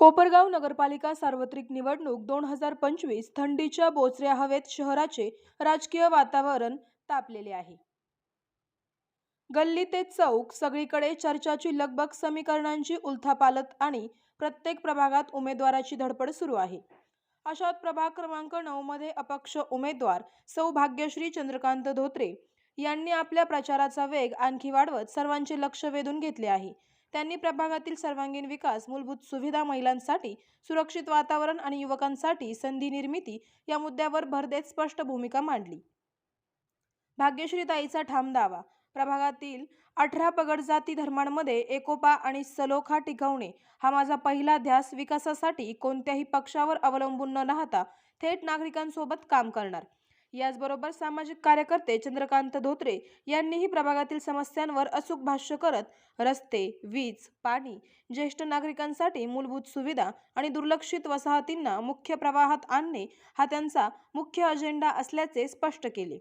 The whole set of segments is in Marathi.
कोपरगाव नगरपालिका सार्वत्रिक निवडणूक दोन हजार पंचवीस थंडीच्या बोचऱ्या हवेत शहराचे राजकीय वातावरण तापलेले आहे. गल्ली ते चौक सगळीकडे चर्चाची लगबग समीकरणांची उलथापालत आणि प्रत्येक प्रभागात उमेदवाराची धडपड सुरू आहे. अशात प्रभाग क्रमांक नऊ मध्ये अपक्ष उमेदवार सौ भाग्यश्री चंद्रकांत धोत्रे यांनी आपल्या प्रचाराचा वेग आणखी वाढवत सर्वांचे लक्ष वेधून घेतले आहे. त्यांनी प्रभागातील सर्वांगीण विकास मूलभूत सुविधा महिलांसाठी सुरक्षित वातावरण आणि युवकांसाठी संधी निर्मिती या मुद्द्यावर भर देत स्पष्ट भूमिका मांडली. भाग्यश्रीताईचा ठाम दावा प्रभागातील अठरा पगड जाती धर्मांमध्ये एकोपा आणि सलोखा टिकवणे हा माझा पहिला ध्यास विकासासाठी कोणत्याही पक्षावर अवलंबून न राहता थेट नागरिकांसोबत काम करणार. याचबरोबर सामाजिक कार्यकर्ते चंद्रकांत धोत्रे यांनीही प्रभागातील समस्यांवर अचूक भाष्य करत रस्ते वीज पाणी ज्येष्ठ नागरिकांसाठी मूलभूत सुविधा आणि दुर्लक्षित वसाहतींना मुख्य प्रवाहात आणणे हा त्यांचा मुख्य अजेंडा असल्याचे स्पष्ट केले.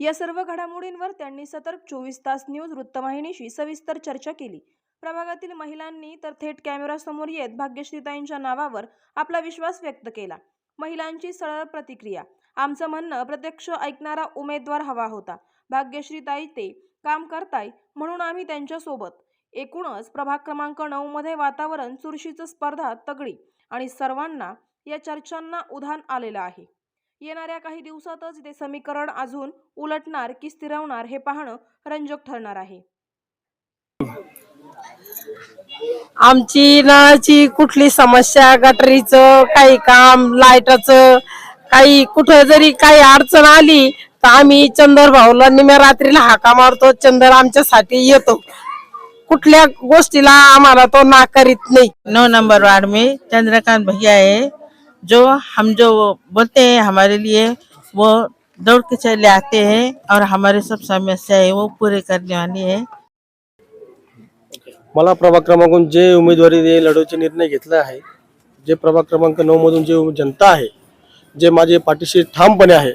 या सर्व घडामोडींवर त्यांनी सतर्क चोवीस तास न्यूज वृत्तवाहिनीशी सविस्तर चर्चा केली. प्रभागातील महिलांनी तर थेट कॅमेरासमोर येत भाग्यश्रीताईंच्या नावावर आपला विश्वास व्यक्त केला. महिलांची सरळ प्रतिक्रिया आमचं म्हणणं प्रत्यक्ष ऐकणारा उमेदवार हवा होता. भाग्यश्रीताई ते काम करताय म्हणून आम्ही त्यांच्यासोबत. एकूणच प्रभाग क्रमांक नऊ मध्ये वातावरण चुरशीचं स्पर्धा तगडी आणि सर्वांना या चर्चांना उधाण आलेलं आहे. येणाऱ्या काही दिवसातच ते समीकरण अजून उलटणार की स्थिरवणार हे पाहणं रंजक ठरणार आहे. आमची नळाची कुठली समस्या गटरीचं काही काम लाईटाचं काही कुठं जरी काही अडचण आली तर आम्ही चंदर भाऊला निम्या रात्रीला हाका मारतो चंदर आमच्यासाठी येतो. कुठल्या गोष्टीला आम्हाला तो नाकारित नाही. नौ नंबर वार्ड में चंद्रकांत भैया है जो हम जो बोलते हैं हमारे लिए वो दौड़ के चले आते हैं और हमारे सब समस्या है वो पूरे करने वाली है। मला प्रभाग क्रमांकून जे उमेदवारी दे लढवचे निर्णय घेतला आहे जे प्रभाग क्रमांक नऊ मधून जे जनता आहे जे माझे पाठीशी ठामपणे आहे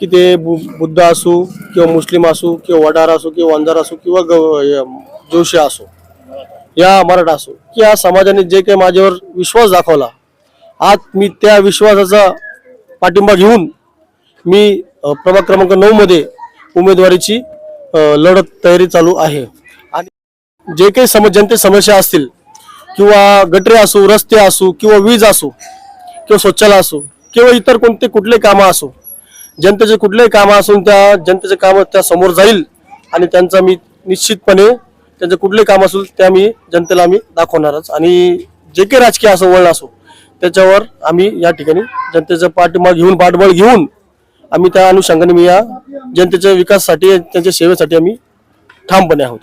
की ते बु- बुद्ध असू किंवा मुस्लिम असू किंवा वडार असू किंवा अंधार असू किंवा ग य- जोशी असो या मराठा असो की या समाजाने जे काही माझ्यावर विश्वास दाखवला आज मी त्या विश्वासाचा पाठिंबा घेऊन मी प्रभाग क्रमांक नऊ मध्ये उमेदवारीची लढत तयारी चालू आहे. आणि जे काही सम जनते समस्या असतील किंवा गटरे असो रस्ते असो किंवा वीज असू किंवा शौचालय असो किंवा इतर कोणते कुठले कामं असो जनतेचे कुठलेही कामं असून त्या जनतेचे कामं त्या समोर जाईल आणि त्यांचा मी निश्चितपणे त्यांचे कुठले काम असेल त्या मी जनतेला आम्ही दाखवणारच. आणि जे काही राजकीय असो वळण असो त्याच्यावर आम्ही या ठिकाणी जनतेचा पाठिंबा घेऊन पाठबळ घेऊन आम्ही त्या अनुषंगाने मी या जनतेच्या विकासासाठी त्यांच्या सेवेसाठी आम्ही ठामपणे आहोत.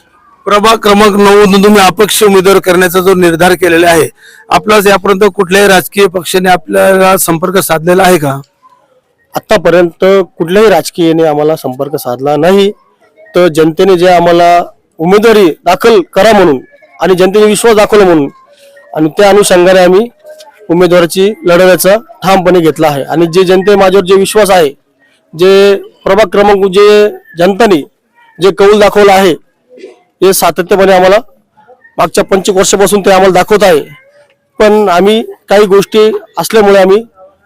प्रभाग क्रमांक नऊ मधून तुम्ही अपक्ष उमेदवार करण्याचा जो निर्धार केलेला आहे आपलाच यापर्यंत कुठल्याही राजकीय पक्षाने आपल्याला संपर्क साधलेला आहे का? आतापर्यंत कुठल्याही राजकीयने आम्हाला संपर्क साधला नाही. तर जनतेने जे आम्हाला उमेदवारी दाखल करा म्हणून आणि जनतेने विश्वास दाखवला म्हणून आणि त्या अनुषंगाने आम्ही उमेदवाराची लढवण्याचा ठामपणे घेतला आहे. आणि जे जनते माझ्यावर जे विश्वास आहे जे प्रभाग क्रमांक जे जनताने जे कौल दाखवलं आहे हे सातत्यपणे आम्हाला मागच्या पंचवीस वर्षापासून ते आम्हाला दाखवत आहे. पण आम्ही काही गोष्टी असल्यामुळे आम्ही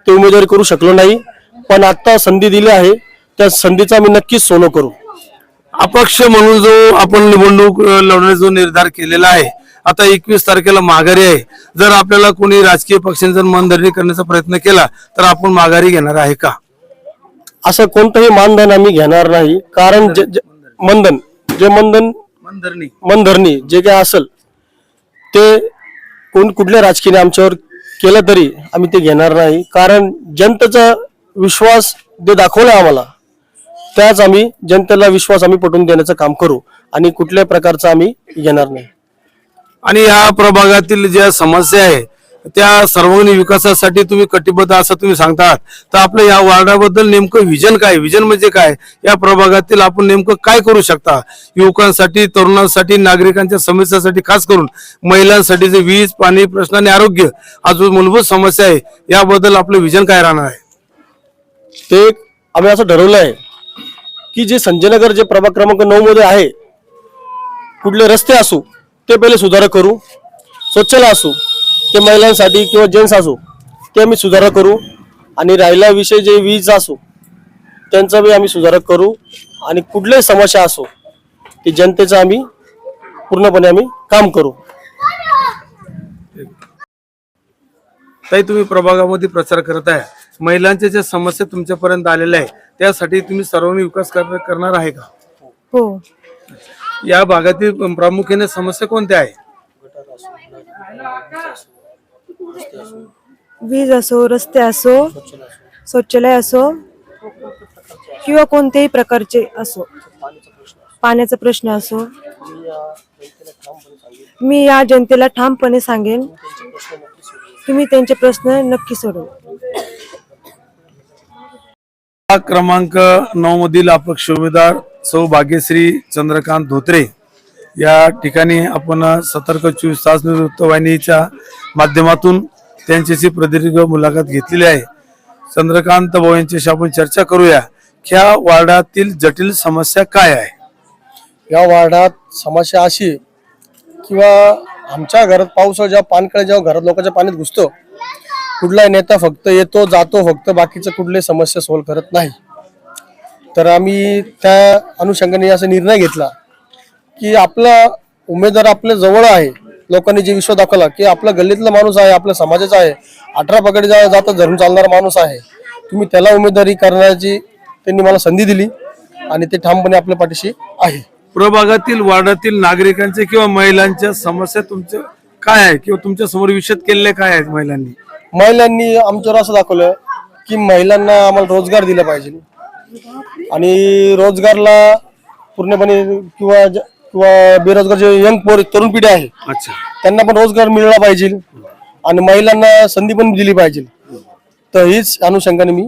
ते उमेदवारी करू शकलो नाही. पण आता संधी दिली आहे. त्या संधीचा आम्ही नक्कीच सोनं करू. अपक्ष म्हणून जो आपण निवडणूक अ, लढवण्याचा जो निर्धार केलेला आहे आता एकवीस तारखेला माघारी आहे. जर आपल्याला कोणी राजकीय पक्षाने जर मनधरणी करण्याचा प्रयत्न केला तर आपण माघारी घेणार आहे का? असं कोणतंही मानधन आम्ही घेणार नाही. कारण जे जे- मनधन जे मनधन मनधरणी. मनधरणी जे काय असेल ते कोण कुठल्या राजकीय आमच्यावर केलं तरी आम्ही ते घेणार नाही. कारण जनतेचा विश्वास जे दाखवला आम्हाला त्याच आम्ही जनतेला विश्वास आम्ही पटवून देण्याचं काम करू आणि कुठल्याही प्रकारचं आम्ही घेणार नाही. आणि या प्रभागातील ज्या समस्या आहे त्या सर्वांगीण विकासासाठी तुम्ही कटिबद्ध असं तुम्ही सांगतात. तर आपलं या वार्डाबद्दल नेमकं विजन काय? विजन म्हणजे काय? या प्रभागातील आपण नेमकं काय करू शकता? युवकांसाठी तरुणांसाठी नागरिकांच्या समस्यासाठी खास करून महिलांसाठी जे वीज पाणी प्रश्न आणि आरोग्य हा जो मूलभूत समस्या आहे याबद्दल आपलं विजन काय राहणार आहे? ते आम्ही असं ठरवलं आहे की जे संजयनगर जे प्रभाग क्रमांक नऊ मध्ये आहे कुठले रस्ते असू ते पहिले सुधारक करू स्वच्छला असू ते महिलांसाठी किंवा जेंट्स असो ते आम्ही सुधारणा करू आणि राहिला विषय जे वीज असो त्यांचा बी आम्ही सुधारक करू आणि कुठल्याही समस्या असो ती जनतेचं आम्ही पूर्णपणे आम्ही काम करू. ताई तुम्ही प्रभागामध्ये प्रचार करत आहे. महिलांच्या ज्या समस्या तुमच्यापर्यंत आलेल्या आहे त्यासाठी तुम्ही सर्वांनी विकास कर- करणार आहे का? हो. या भागातील प्रामुख्याने समस्या कोणत्या आहे वीज असो रस्ते असो शौचालय असो किंवा कोणत्याही प्रकारचे असो. पाण्याचा प्रश्न असो. मी या जनतेला ठामपणे सांगेन तुम्ही त्यांचे प्रश्न नक्की सोडवा. क्रमांक नऊ मधील अपक्ष उमेदवार सौ भाग्यश्री चंद्रकांत धोत्रे. या ठिकाणी आपण सतर्क चोवीस तास न्यूज वृत्तवाहिनीच्या माध्यमातून त्यांच्याशी प्रदीर्घ मुलाखत घेतलेली आहे. चंद्रकांत भाऊ यांच्याशी आपण चर्चा करूया. ह्या वार्डातील जटिल समस्या काय आहे? या वार्डात समस्या अशी किंवा आमच्या घरात पाऊस जेव्हा पानकडे जेव्हा घरात लोकांच्या पाण्यात घुसतो कुठलाही नेता फक्त येतो जातो फक्त बाकीचं कुठली समस्या सोल्व करत नाही. तर आम्ही त्या अनुषंगाने असा निर्णय घेतला. की आपला उमेदवार आपल्या जवळ आहे. लोकांनी जे विश्वास दाखवला की आपला गल्लीतला माणूस आहे आपल्या समाजाचा आहे. अठरा पकडे जा जाता धरून चालणारा माणूस आहे. तुम्ही त्याला उमेदवारी करण्याची त्यांनी मला संधी दिली आणि ते ठामपणे आपल्या पाठीशी आहे. प्रभागातील वार्डातील नागरिकांचे किंवा महिलांच्या समस्या तुमच्या काय आहे? किंवा तुमच्यासमोर विशद केलेल्या काय आहेत महिलांनी? महिलांनी आमच्यावर असं दाखवलं की महिलांना आम्हाला रोजगार दिला पाहिजे. आणि रोजगारला पूर्णपणे किंवा किंवा बेरोजगार जे यंग पोर तरुण पिढी आहे अच्छा. त्यांना पण रोजगार मिळाला पाहिजे आणि महिलांना संधी पण दिली पाहिजे. तर हीच अनुषंगाने मी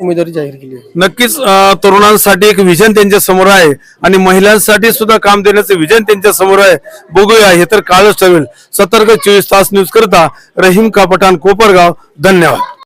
उमेदवारी जाहीर केली आहे. नक्कीच अं, तरुणांसाठी एक विजन त्यांच्यासमोर आहे आणि महिलांसाठी सुद्धा काम देण्याचं विजन त्यांच्यासमोर आहे. बघूया हे तर काळच ठरवेल सतर्क चोवीस तास न्यूज करता रहीम कापठाण कोपरगाव. धन्यवाद.